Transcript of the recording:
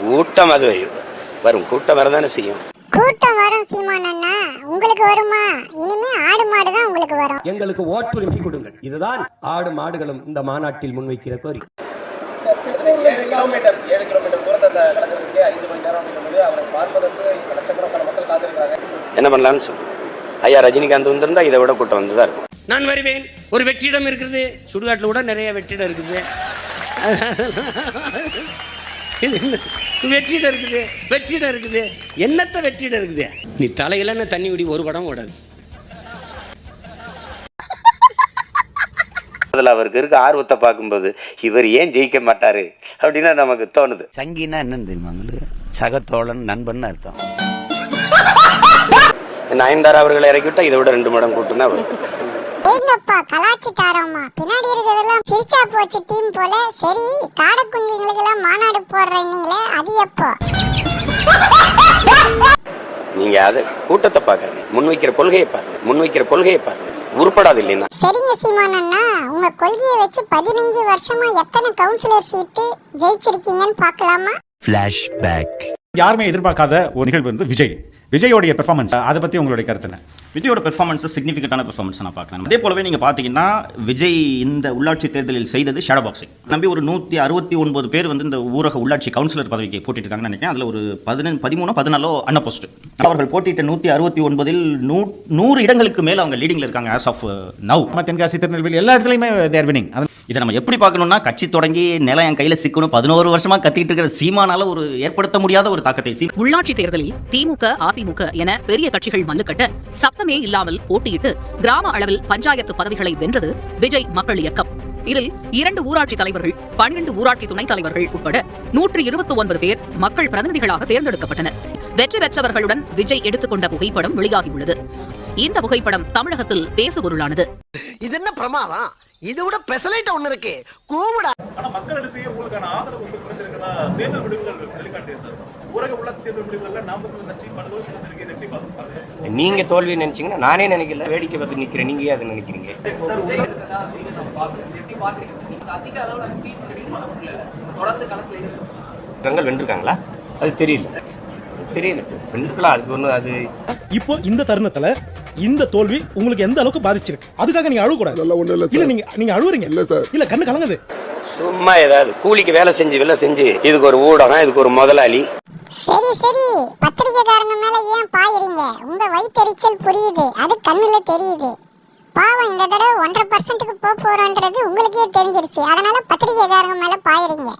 கூட்டம் அது. வரும் கூட்டம் வரதானே செய்யும். கூட்டம் வரும் சீமான் அண்ணா. உங்களுக்கு வருமா? இனிமே ஆடு மாடு தான் உங்களுக்கு வரும். எங்களுக்கு ஓட்டுரிமை கொடுங்கள். இதுதான் ஆடு மாடுகளும் இந்த மாநாட்டில் முன்வைக்கிற கோரிக்கை காத்திருக்கிறாங்க என்ன பண்ணலாம்னு சொல்லு ஐயா ரஜினிகாந்த் வந்திருந்தா இதை விட கூட்டம் வந்து தான் இருக்கும். நான் வருவேன். ஒரு வெற்றிடம் இருக்குது. சுடுகாட்டில் கூட நிறைய வெற்றிடம் இருக்குது. இது என்ன? வெற்றிடம் இருக்குது வெற்றிடம் இருக்குது. என்னத்த வெற்றிடம் இருக்குது? நீ தலையில நான் தண்ணி விடி ஒரு படம் ஓடாது. அதில் அவருக்கு இருக்க ஆர்வத்தை பார்க்கும்போது இவர் ஏன் ஜெயிக்க மாட்டாரு அப்படின்னு நமக்கு தோணுது. சங்கினா என்னன்னு தெரியுமா உங்களுக்கு? சகத்தோழன் நண்பன் அர்த்தம். நயன்தாரா அவர்களை இறக்கி விட்டா இதை விட ரெண்டு மடம் கூட்டம் தான் வரும். ஏங்கப்பா கலாச்சிட்டாரம்மா. பின்னாடி இருக்கிறதெல்லாம் சிரிச்சா போச்சு டீம் போல. சரி காடக்குஞ்சிங்களுக்கெல்லாம் மாநாடு போடுறீங்களே அது எப்போ? நீங்க அது கூட்டத்தை பார்க்காது முன்வைக்கிற கொள்கையை பாருங்க. முன்வைக்கிற கொள்கையை பாருங்க. உருப்படாது இல்லைன்னா. சரிங்க சீமான் அண்ணா. உங்க கொள்கையை வச்சு பதினஞ்சு வருஷமா எத்தனை கவுன்சிலர் சீட்டு ஜெயிச்சிருக்கீங்கன்னு பார்க்கலாமா? யாருமே எதிர்பார்க்காத ஒரு நிகழ்வு வந்து விஜய். விஜயோடைய பெர்ஃபார்மன்ஸ் அதை பத்தி உங்களுடைய கருத்து என்ன? விஜயோட பெர்ஃபார்மன்ஸ் சிக்னிஃபிகண்டான பெர்ஃபார்மன்ஸ் நான் பார்க்குறேன். அதே போலவே நீங்கள் பார்த்தீங்கன்னா விஜய் இந்த உள்ளாட்சி தேர்தலில் செய்தது ஷேடோ பாக்ஸிங் நம்பி ஒரு நூற்றி அறுபத்தி ஒன்பது பேர் வந்து இந்த ஊரக உள்ளாட்சி கவுன்சிலர் பதவிக்கு போட்டிருக்காங்கன்னு நினைக்கிறேன். அதில் ஒரு பதினஞ்சு பதிமூணோ பதினாலோ அன்ன போஸ்ட் அவர்கள் போட்டியிட்ட நூற்றி அறுபத்தி ஒன்பதில் நூ நூறு இடங்களுக்கு மேலே அவங்க லீடிங்கில் இருக்காங்க ஆஸ் ஆஃப் நவ் நம்ம தென்காசி திருநெல்வேலி எல்லா இடத்துலையுமே தேர் வினிங் இதை நம்ம எப்படி பார்க்கணும்னா கட்சி தொடங்கி நிலம் என் கையில் சிக்கணும் பதினோரு வருஷமா கத்திட்டு இருக்கிற சீமானால ஒரு ஏற்படுத்த முடியாத ஒரு தாக்கத்தை. உள்ளாட்சி தேர்தலில் திமுக அதிமுக அதிமுக என பெரிய கட்சிகள் மல்லுக்கட்ட சத்தமே இல்லாமல் போட்டியிட்டு கிராம அளவில் பஞ்சாயத்து பதவிகளை வென்றது விஜய் மக்கள் இயக்கம். இதில் இரண்டு ஊராட்சி தலைவர்கள் பன்னிரண்டு ஊராட்சி துணைத் தலைவர்கள் உட்பட நூற்றி இருபத்தி ஒன்பது பேர் மக்கள் பிரதிநிதிகளாக தேர்ந்தெடுக்கப்பட்டனர். வெற்றி பெற்றவர்களுடன் விஜய் எடுத்துக்கொண்ட புகைப்படம் வெளியாகியுள்ளது. இந்த புகைப்படம் தமிழகத்தில் பேசுபொருளானது. இது என்ன பிரமாதம்? இதை விட பெசலைட் ஒண்ணு இருக்கு. கூவுடா. ஆனா மக்களிடத்தையே உங்களுக்கான ஆதரவு வந்து குறைஞ்சிருக்கதா தேர்தல் முடிவுகள் வெளிக்காட்டிய சார். ஊரக உள்ளாட்சி தேர்தல் முடிவுகள்ல நாம் கட்சி எப்படி பார்த்து நீங்க தோல்வி நினைச்சீங்கன்னா நானே நினைக்கல வேடிக்கை பார்த்து நிக்கிறேன். நீங்க அதை நினைக்கிறீங்க? தொடர்ந்து வென்றிருக்காங்களா? அது தெரியல. தெரியல. வென்றுக்கலாம் அதுக்கு ஒன்றும் அது இப்போ இந்த தருணத்துல இந்த தோல்வி உங்களுக்கு எந்த அளவுக்கு பாதிச்சிருக்கு? அதுக்காக நீங்க அழுவ கூடாது இல்ல நீங்க நீங்க அழுவுறீங்க. இல்ல சார். இல்ல கண்ணு கலங்குது. சும்மா ஏதாவது கூலிக்கு வேலை செஞ்சு வேலை செஞ்சு இதுக்கு ஒரு ஊடகம் இதுக்கு ஒரு முதலாளி. சரி சரி. பத்திரிக்கைக்காரங்க மேல ஏன் பாயுறீங்க? உங்க வயிற்றெரிச்சல் புரியுது. அது கண்ணுல தெரியுது. பாவம் இந்த தடவை ஒன்றரை பர்சன்ட்டுக்கு போக போறோன்றது உங்களுக்கே தெரிஞ்சிருச்சு. அதனால பத்திரிக்கைக்காரங்க மேல பாயுறீங்க.